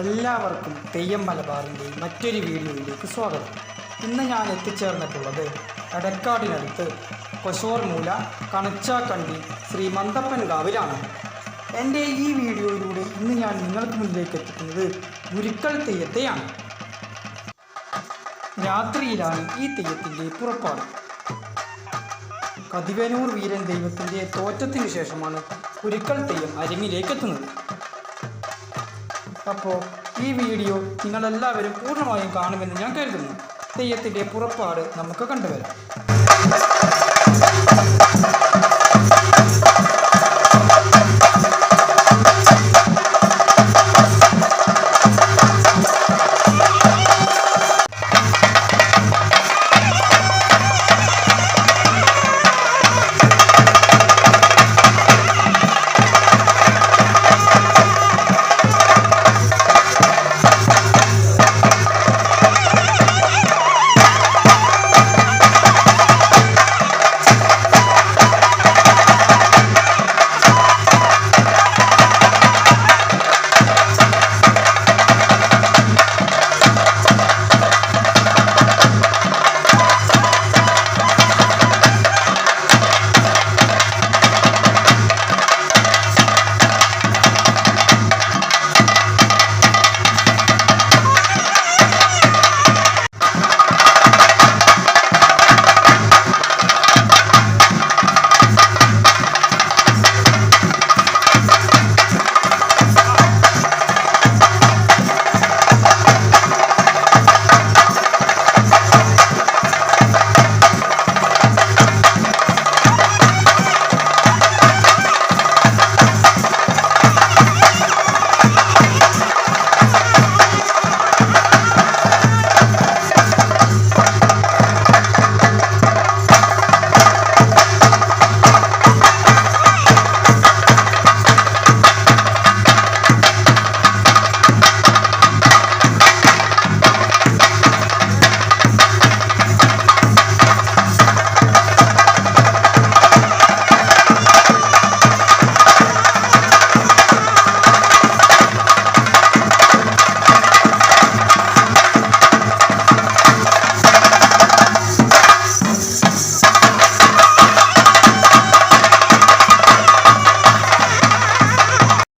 എല്ലാവർക്കും തെയ്യം മലബാറിന്റെ മറ്റൊരു വീഡിയോയിലേക്ക് സ്വാഗതം. ഇന്ന് ഞാൻ എത്തിച്ചേർന്നിട്ടുള്ളത് എടക്കാടിനടുത്ത് കൊശോർമൂല കണച്ചാക്കണ്ടി ശ്രീ മന്തപ്പൻ കാവിലാണ് എന്റെ ഈ വീഡിയോയിലൂടെ ഇന്ന് ഞാൻ നിങ്ങൾക്ക് മുന്നിലേക്ക് എത്തിക്കുന്നത് ഗുരുക്കൾ തെയ്യത്തെയാണ്. രാത്രിയിലാണ് ഈ തെയ്യത്തിന്റെ പുറപ്പാട്. കതിവനൂർ വീരൻ ദൈവത്തിന്റെ തോറ്റത്തിനു ശേഷമാണ് കുരുക്കൾ തെയ്യം അരങ്ങിലേക്ക് എത്തുന്നത് അപ്പോൾ ഈ വീഡിയോ നിങ്ങളെല്ലാവരും പൂർണമായും കാണുമെന്ന് ഞാൻ കരുതുന്നു. തെയ്യത്തിന്റെ പുറപ്പാട് നമുക്ക് കണ്ടുവരാം.